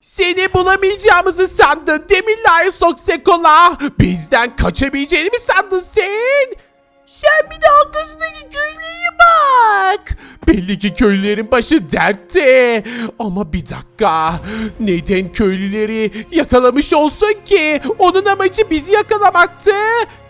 Seni bulamayacağımızı sandın değil mi Sekola? Bizden kaçabileceğini mi sandın sen? Sen bir de arkasındaki köylüye bak. Belli ki köylülerin başı dertte. Ama bir dakika. Neden köylüleri yakalamış olsun ki? Onun amacı bizi yakalamaktı.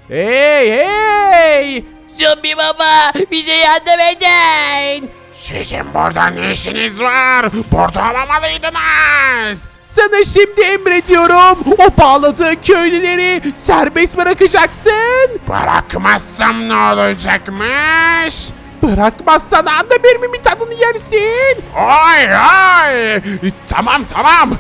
Hey hey! Zombi baba bize yardım edin. Sizin burada ne işiniz var? Burada olmamalıydınız. Sana şimdi emrediyorum. O bağladığı köylüleri serbest bırakacaksın. Bırakmazsam ne olacakmış? Bırakmazsan anda bir mi tadını yersin. Oy oy! Tamam tamam.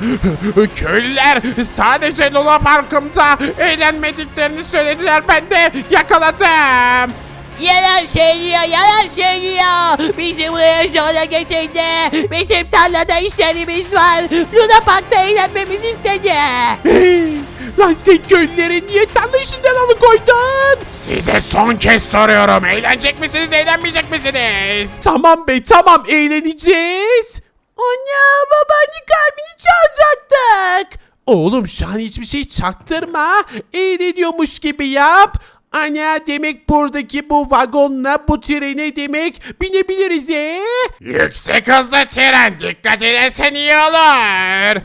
Köylüler sadece Luna Park'ımda eğlenmediklerini söylediler. Ben de yakaladım. Yalan söylüyor yalan söylüyor. Bizi buraya zorla getirdi. Bizim tarlada işlerimiz var. Luna Park'ta eğlenmemizi istedi. Lan sen köylüleri niye tarla işinden alıkoydun? Size son kez soruyorum. Eğlenecek misiniz, eğlenmeyecek misiniz? Tamam be tamam eğleneceğiz. Ana babaanne kalbini çalacaktık. Oğlum şu an hiçbir şey çaktırma. Eğleniyormuş gibi yap. Ana demek buradaki bu vagonla bu trene demek binebiliriz he? Yüksek hızlı tren. Dikkat edersen iyi olur.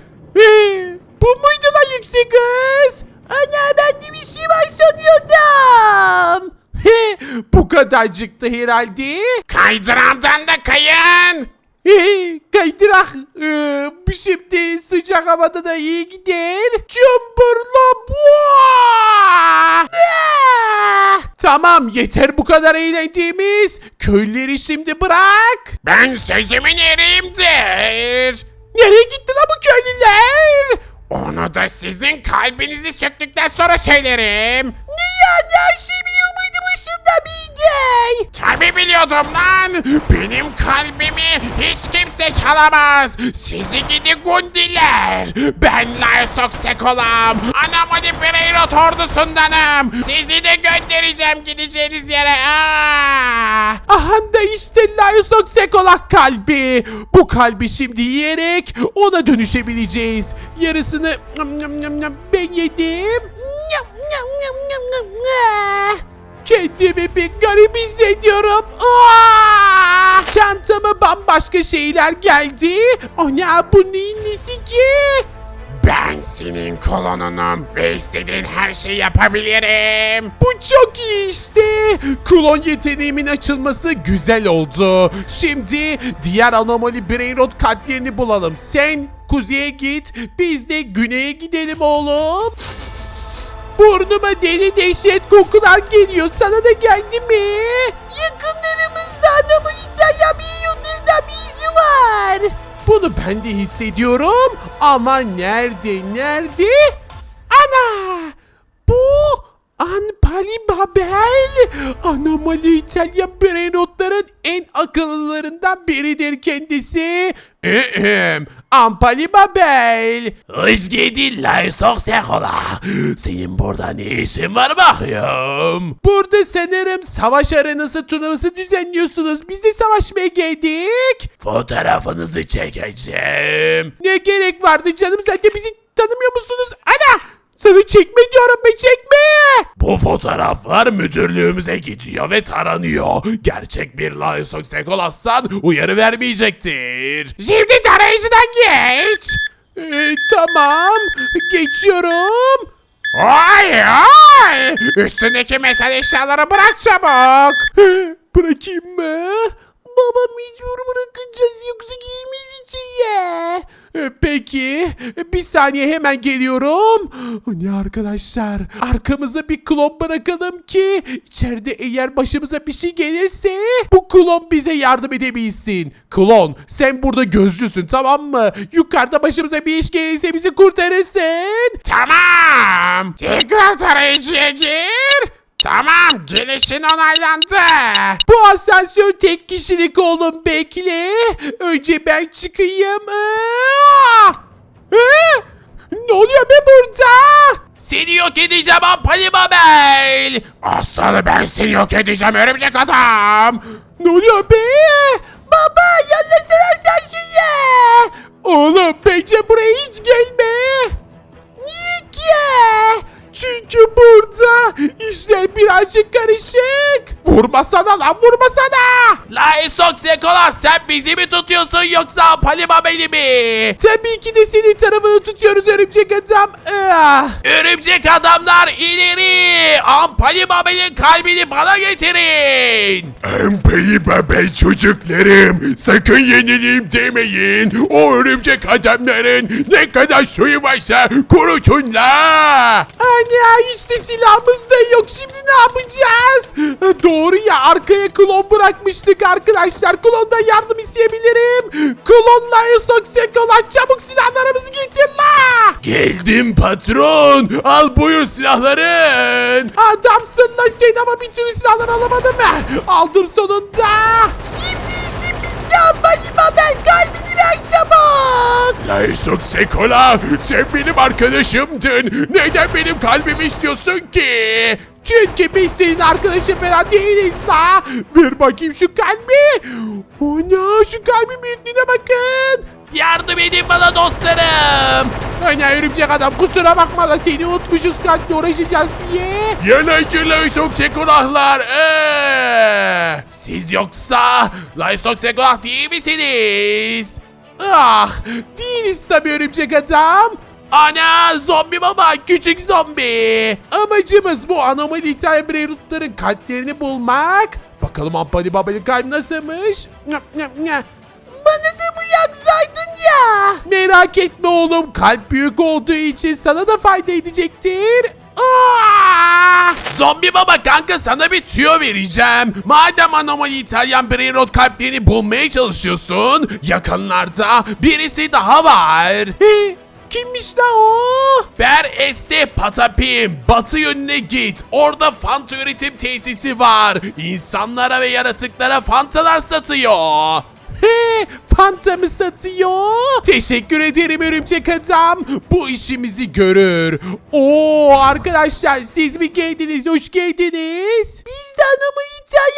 Bu muydu lan yüksek hız? Ana ben de bir şey var sanıyordum. He, bu kadarcıktı herhalde. Kaydıramdan da kayın. Kaydırak. Ee, bu şimdi sıcak havada da iyi gider. Cımbırla buaa! Tamam yeter bu kadar eğlendiğimiz. Köyleri şimdi bırak. Ben sözümün eriyimdir. Nereye gitti lan bu köylüler? Onu da sizin kalbinizi söktükten sonra söylerim. Ne yani her şey biliyor muydu başında miydi? Tabi biliyordum lan. Benim kalbimi hiç kimse çalamaz. Sizi gidi gundiler. Ben Larsok Sekolam. Anamani Pereirot ordusundanım. Sizi de göndereceğim gideceğiniz yere. Aa! Aha da işte Lysok Sekolak kalbi. Bu kalbi şimdi yiyerek ona dönüşebileceğiz. Yarısını ben yedim. Nyam nyam nyam nyam nyam. Kendimi bir garip hissediyorum. Aa! Çantama bambaşka şeyler geldi. Ana bu neyin nesi ki? Ben senin kolonunum ve istediğin her şeyi yapabilirim. Bu çok iyi işte. Klon yeteneğimin açılması güzel oldu. Şimdi diğer anomali Brainrot kalplerini bulalım. Sen kuzeye git, biz de güneye gidelim oğlum. Burnuma deli dehşet kokular geliyor. Sana da geldi mi? Yakınlarımızda anomali İtalya milyonlarından birisi var. Bunu ben de hissediyorum. Ama nerede, nerede? Ana! Bu Anpali Babel. Anomali İtalya Brainrotların en akıllılarından biridir kendisi. Ehem, Ampali Babel. Hoş geldin Laysok Sekola. Senin burada ne işin var bakıyorum? Burada sanırım savaş arenası turnuvası düzenliyorsunuz. Biz de savaşmaya geldik. Fotoğrafınızı çekeceğim. Ne gerek vardı canım zaten bizi tanımıyor musunuz? Ana! Sana çekme diyorum be çekme! Bu fotoğraflar müdürlüğümüze gidiyor ve taranıyor. Gerçek bir Laysok Sekolassan uyarı vermeyecektir. Şimdi tarayıcıdan geç. Ee, tamam geçiyorum. Oy oy! Üstündeki metal eşyaları bırak çabuk. Bırakayım mı? Baba mecbur bırakacağız yoksa giyemeyiz içeriye. Peki bir saniye hemen geliyorum. Ne arkadaşlar arkamıza bir klon bırakalım ki içeride eğer başımıza bir şey gelirse bu klon bize yardım edebilsin. Klon sen burada gözcüsün tamam mı? Yukarıda başımıza bir iş gelirse bizi kurtarırsın. Tamam. Tekrar tarayıcıya gir. Tamam gelişin onaylandı. Bu asansör tek kişilik oğlum bekle. Önce ben çıkayım. Aa! Ee? Ne oluyor be burada? Seni yok edeceğim Ampali Babel. Aslanı ben seni yok edeceğim örümcek adam. Ne oluyor be? Baba yallasana asansöre. Oğlum bence buraya hiç gelme. Niye ki? Çünkü burada işler birazcık karışık. Vurmasana lan vurmasana. La Esok Sekola sen bizi mi tutuyorsun yoksa Palima beni mi? Tabii ki de senin tarafını tutuyoruz örümcek adam. Ah. Örümcek adamlar ileri! Ampali Babel'in kalbini bana getirin! Empeli bebe çocuklarım sakın yenileyim demeyin. O örümcek adamların ne kadar suyu varsa kurutun la. Anne hiç de silahımız da yok şimdi ne yapacağız? Doğru ya arkaya klon bırakmıştık arkadaşlar. Klondan yardım isteyebilirim. Klonla Esok Sekola çabuk silahlarımızı getir la. Geldim patron! Al buyur silahların! Adamsın la sen ama bir türlü silahlar alamadın mı? Aldım sonunda. Şimdi işim bitti Ambalima ben kalbini ver çabuk. La Esok Sekola sen benim arkadaşımdın. Neden benim kalbimi istiyorsun ki? Çünkü biz senin arkadaşın falan değiliz la. Ver bakayım şu kalbi. Ana şu kalbin büyüklüğüne bakın. Yardım edin bana dostlarım! Ana örümcek adam kusura bakma da seni unutmuşuz kalple uğraşacağız diye. Yalancı La Esok Sekolahlar. Ee! Siz yoksa Lysok Sekolah değil misiniz? Ah değiliz tabi örümcek adam. Ana zombi baba küçük zombi! Amacımız bu anomali Beyrutların kalplerini bulmak. Bakalım Ampani Baba'nın kalbi nasılmış? Bana da bu yaksaydın ya. Merak etme oğlum kalp büyük olduğu için sana da fayda edecektir. Aa! Zombi baba kanka sana bir tüyo vereceğim. Madem anomali İtalyan brain rot kalplerini bulmaya çalışıyorsun, yakınlarda birisi daha var. Kimmiş la o? Ber este patapim. Batı yönüne git. Orada fanta üretim tesisi var. İnsanlara ve yaratıklara fantalar satıyor. He, Fanta mı satıyor? Teşekkür ederim örümcek adam. Bu işimizi görür. Oo arkadaşlar siz mi geldiniz? Hoş geldiniz. Biz de anamayı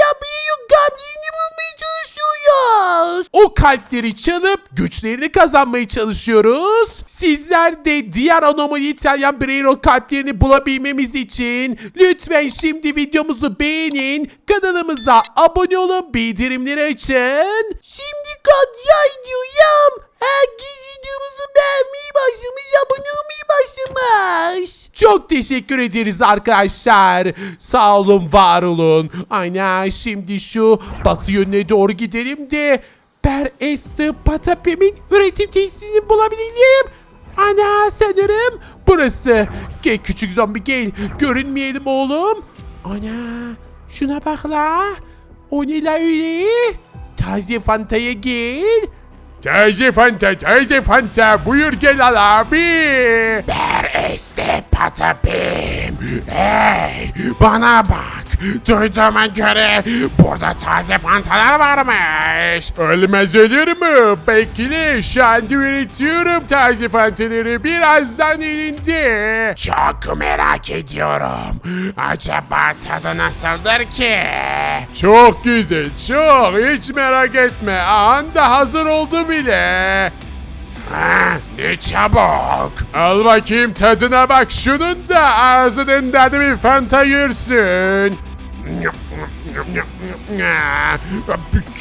yapıyor. Gabriel'i bulmaya çalışıyoruz. O kalpleri çalıp güçlerini kazanmaya çalışıyoruz. Sizler de diğer anomali İtalyan Brainrot kalplerini bulabilmemiz için lütfen şimdi videomuzu beğenin, kanalımıza abone olun, bildirimleri açın. Şimdi kontrol ediyorum. Herkes videomuzu beğenmeyi başlamış, abone olmayı başlamış. Çok teşekkür ederiz arkadaşlar. Sağ olun, var olun. Aynen şimdi şu batı yönüne doğru gidelim de Per Esther Patapem'in üretim tesisini bulabilelim. Ana sanırım burası. Gel küçük zombi gel. Görünmeyelim oğlum. Ana şuna bak la. O ne la öyle? Taze Fanta'ya gel. Taze Fanta, taze Fanta. Buyur gel al abi. Ber este patapim. Hey, bana bak. Duyduğuma göre burada taze fantalar varmış. Ölmez ölür mü? Bekle, şu anda üretiyorum taze fantaları. Birazdan elinde. Çok merak ediyorum. Acaba tadı nasıldır ki? Çok güzel, çok. Hiç merak etme. Anda hazır oldu bile. Ha, ne çabuk. Al bakayım tadına bak şunun da ağzının tadı bir fanta yürsün.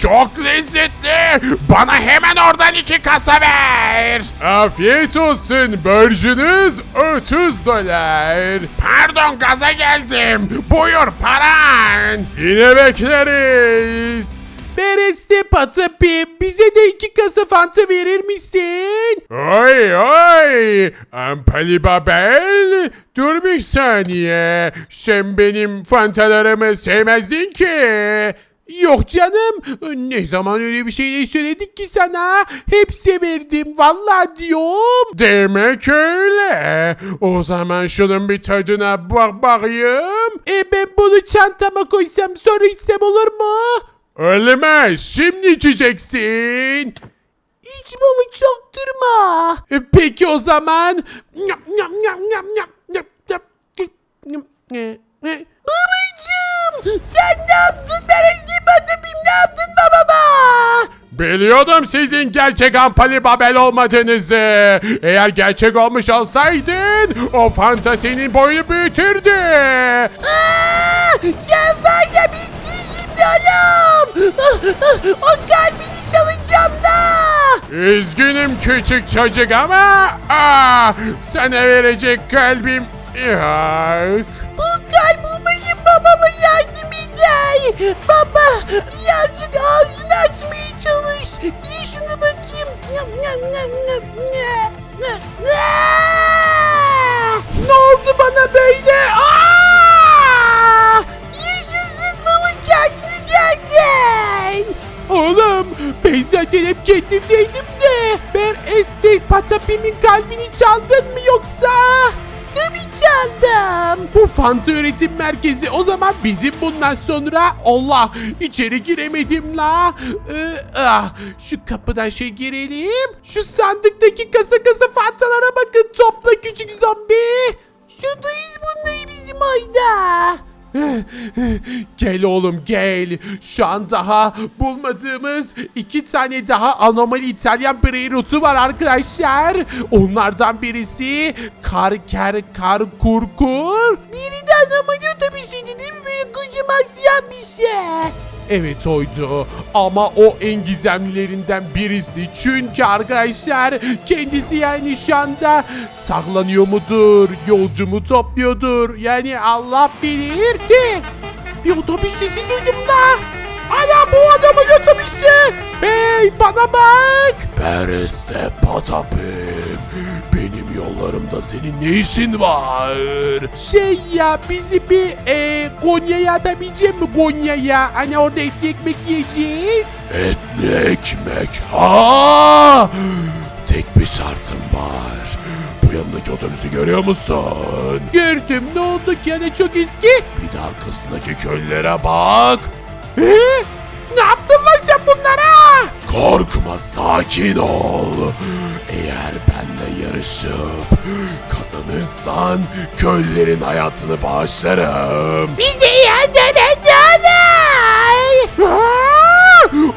Çok lezzetli. Bana hemen oradan iki kasa ver. Afiyet olsun. Borcunuz 30 dolar. Pardon gaza geldim. Buyur paran. Yine bekleriz. Bereste Patapim bize de iki kasa Fanta verir misin? Oy oy! Ampali Babel! Dur bir saniye. Sen benim fantalarımı sevmezdin ki. Yok canım. Ne zaman öyle bir şey söyledik ki sana? Hep severdim. Vallahi diyorum. Demek öyle. O zaman şunun bir tadına bak bakayım. E ben bunu çantama koysam sonra içsem olur mu? Ölmez. Şimdi içeceksin. İçmemi çaktırma. E, peki o zaman. Nyam, nyam, nyam, nyam, nyam, nyam, nyam, nyam, nyam, nyam. Babacım sen ne yaptın? Ben Batapim ne yaptın babama? Biliyordum sizin gerçek Ampali Babel olmadığınızı. Eğer gerçek olmuş olsaydın o fanta senin boyu büyütürdü. Aa, sen var ya bittin şimdi oğlum. Ah, ah, o kalbini çalacağım da. Üzgünüm küçük çocuk ama ah, sana verecek kalbim yok. Bu kalp umayım babama yardım eder. Baba birazcık Patapim'in kalbini çaldın mı yoksa? Tabii çaldım. Bu Fanta Üretim Merkezi o zaman bizim bundan sonra Allah içeri giremedim la. Ee, ah, şu kapıdan şey girelim. Şu sandıktaki kasa kasa Fantalara bakın topla küçük zombi. Gel oğlum gel. Şu an daha bulmadığımız iki tane daha anomali İtalyan birey rotu var arkadaşlar. Onlardan birisi Karker Kar Kurkur. Biri de anlamadı otobüsüydü değil mi? Böyle kocaman siyah bir şey. Evet oydu ama o en gizemlilerinden birisi. Çünkü arkadaşlar kendisi yani şu anda saklanıyor mudur, yolcu mu topluyordur. Yani Allah bilir de bir otobüs sesi duydum da. Ana bu adamın otobüsü. Hey bana bak. Pereste Patapim. Benim yollarımda senin ne işin var? Şey ya bizi bir e, Konya'ya atabilecek mi Konya'ya? Hani orada etli ekmek yiyeceğiz. Etli ekmek. Ha! Tek bir şartım var. Bu yanındaki otobüsü görüyor musun? Gördüm ne oldu ki yani çok eski. Bir de arkasındaki köylere bak. Ee? Ne yaptın lan sen bunlara? Korkma sakin ol. Eğer benle yarışıp kazanırsan köllerin hayatını bağışlarım. Bize yardım et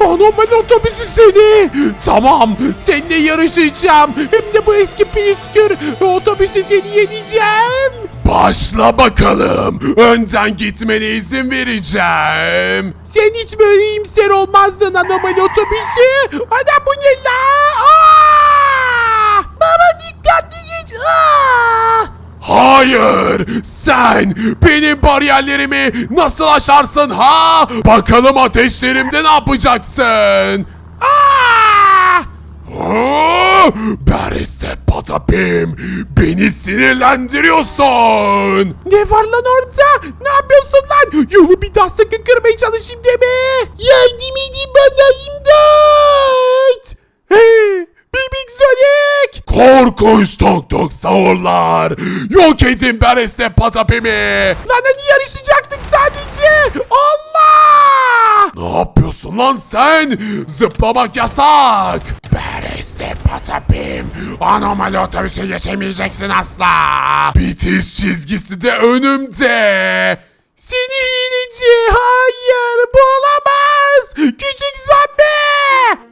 Anomali otobüsü seni. Tamam seninle yarışacağım. Hem de bu eski püskür otobüsü seni yeneceğim. Başla bakalım. Önden gitmene izin vereceğim. Sen hiç böyle iyimser olmazdın anomali otobüsü. Ana bu ne la? Aa! Baba dikkatli geç. Aa! Hayır! Sen benim bariyerlerimi nasıl aşarsın ha? Bakalım ateşlerimde ne yapacaksın? Aa! Oo, Bereste Patapim beni sinirlendiriyorsun. Ne var lan orada? Ne yapıyorsun lan? Yolu bir daha sakın kırmaya çalışayım deme. Yardım edin bana imdat. Hey, Bebek Sonic. Korkunç tok tok savurlar. Yok edin Bereste Patapim'i. Lan hani yarışacaktık sadece. Allah! Ne yapıyorsun lan sen? Zıplamak yasak. Bereste Patapim. Anomali otobüse geçemeyeceksin asla. Bitiş çizgisi de önümde. Seni iyilici. Hayır bu olamaz. Küçük zombi.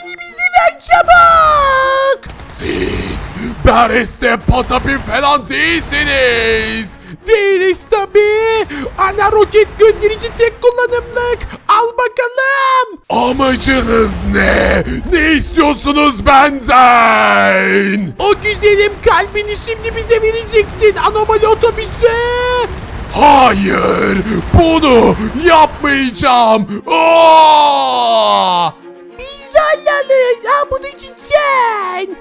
Kalbini bize ver çabuk. Siz Bereste Patapim falan değilsiniz. Değiliz tabii. Ana roket gönderici tek kullanımlık. Al bakalım. Amacınız ne? Ne istiyorsunuz benden? O güzelim kalbini şimdi bize vereceksin anomali otobüsü. Hayır, bunu yapmayacağım. Aa! Biz de alırız. Ha bunu çiçeğin.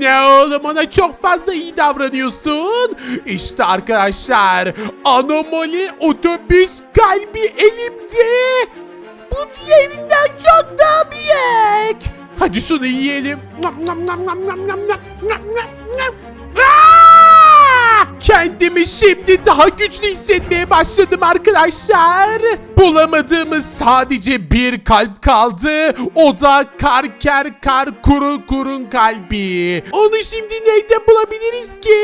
Ne oğlum ona çok fazla iyi davranıyorsun. İşte arkadaşlar anomali otobüs kalbi elimde. Bu diğerinden çok daha büyük. Hadi şunu yiyelim. Nam nam nam nam nam nam nam nam nam nam. Kendimi şimdi daha güçlü hissetmeye başladım arkadaşlar. Bulamadığımız sadece bir kalp kaldı. O da karker kar kurun kurun kalbi. Onu şimdi neyde bulabiliriz ki?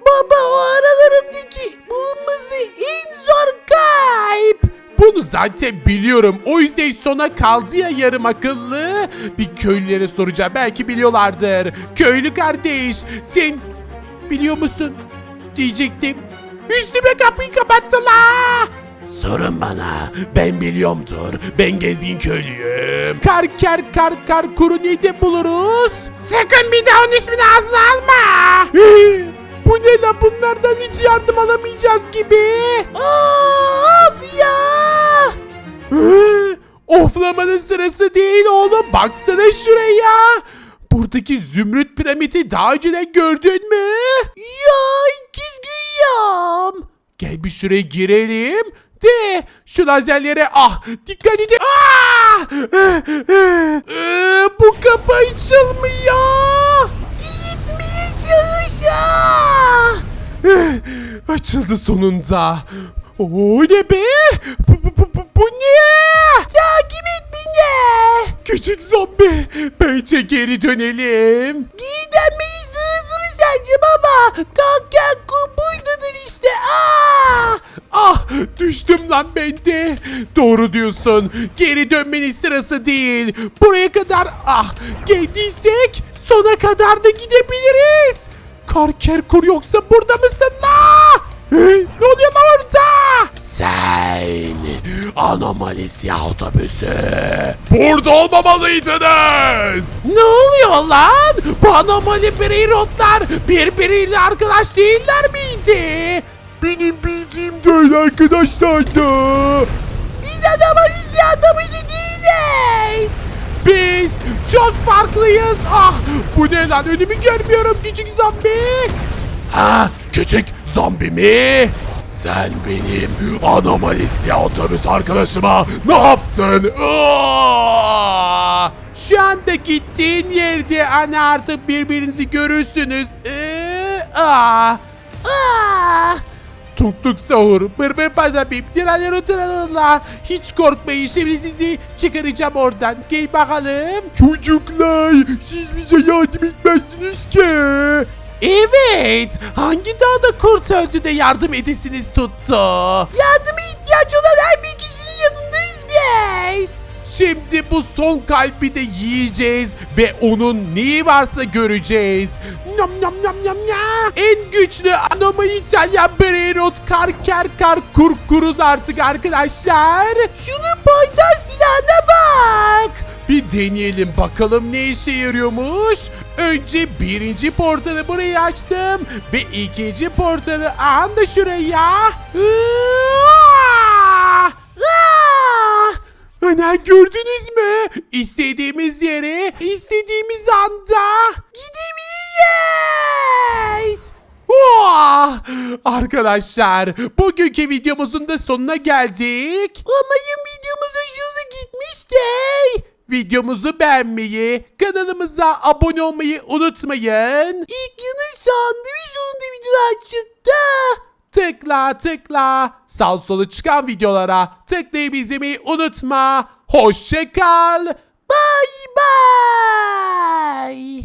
Baba o aralarındaki bulunması en zor kalp. Bunu zaten biliyorum. O yüzden sona kaldı ya yarım akıllı. Bir köylülere soracağım. Belki biliyorlardır. Köylü kardeş sen biliyor musun? Diyecektim. Üstüme kapıyı kapattılar. Sorun bana. Ben biliyorumdur. Ben gezgin köylüyüm. Kar kar kar kar kuru nerede buluruz? Sakın bir daha onun ismini ağzına alma. Bu ne la bunlardan hiç yardım alamayacağız gibi. Of ya. Oflamanın sırası değil oğlum. Baksana şuraya. Buradaki zümrüt piramidi daha önceden gördün mü? Ya güyüm. Gel bir şuraya girelim. De şu lazerlere ah dikkat edin. Ah! Ee, bu kapı açılmıyor. Gitmeye çalış ya. Açıldı sonunda. O ne be? Bu, bu, bu, bu, bu ne? Takip et beni. Küçük zombi. Bence geri dönelim. Gidemeyiz hızlı mı sence baba? Kalk gel kum buradadır işte. Aa! Ah düştüm lan ben de. Doğru diyorsun. Geri dönmenin sırası değil. Buraya kadar ah geldiysek sona kadar da gidebiliriz. Karkerkur yoksa burada mısın la? Ne oluyor lan orada? Sen anomalisi otobüsü. Burada olmamalıydınız. Ne oluyor lan? Bu anomali birey rotlar birbiriyle arkadaş değiller miydi? Benim bildiğim böyle arkadaşlardı. Biz adamız ya adamızı değiliz. Biz çok farklıyız. Ah bu ne lan önümü görmüyorum küçük zombi. Ha küçük zombi mi? Sen benim anomalisi otobüs arkadaşıma ne yaptın? Aa! Şu anda gittiğin yerde ana artık birbirinizi görürsünüz. Ee, ah. Aa! Tuk tuk sahur, bır bır patapim, tiraları tiralarla. Hiç korkmayın şimdi sizi çıkaracağım oradan. Gel bakalım. Çocuklar siz bize yardım etmezsiniz ki. Evet, hangi dağda kurt öldü de yardım edesiniz tuttu. Yardıma ihtiyaç olan her bir kişinin yanındayız biz. Şimdi bu son kalbi de yiyeceğiz ve onun neyi varsa göreceğiz. Nam nam nam nam nam. En güçlü Anoma İtalyan Brerot kar ker kar kurkuruz artık arkadaşlar. Şunun paydaş silahına bak. Bir deneyelim bakalım ne işe yarıyormuş. Önce birinci portalı buraya açtım ve ikinci portalı anda şuraya. Aa! Ana gördünüz mü? İstediğimiz yere, istediğimiz anda gidebiliriz. Vah! Arkadaşlar bugünkü videomuzun da sonuna geldik. Umarım videomuz hoşunuza gitmiştir. Videomuzu beğenmeyi, kanalımıza abone olmayı unutmayın. İlk yılın sonunda ve sonunda videolar çıktı. Tıkla tıkla sağ sola çıkan videolara tıklayıp izlemeyi unutma. Hoşça kal. Bye bye.